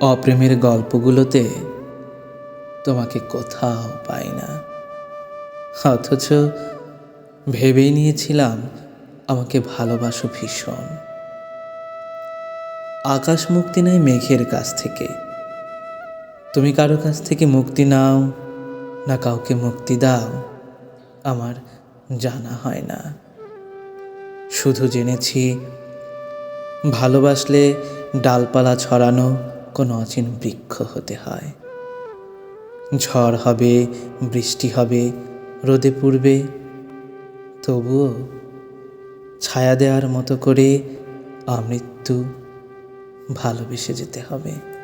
অপ্রেমের গল্পগুলোতে তোমাকে কোথাও পাই না। অথচ ভেবেই নিয়েছিলাম আমাকে ভালোবাসো ভীষণ। আকাশ মুক্তি নেয় মেঘের কাছ থেকে। তুমি কারও কাছ থেকে মুক্তি নাও, না কাউকে মুক্তি দাও, আমার জানা হয় না। শুধু জেনেছি, ভালোবাসলে ডালপালা ছড়ানো কোনো অচিন বৃক্ষ হতে হয়। ঝড় হবে, বৃষ্টি হবে, রোদে পূর্বে তবুও ছায়া দেওয়ার মতো করে আমৃত্যু ভালোবেসে যেতে হবে।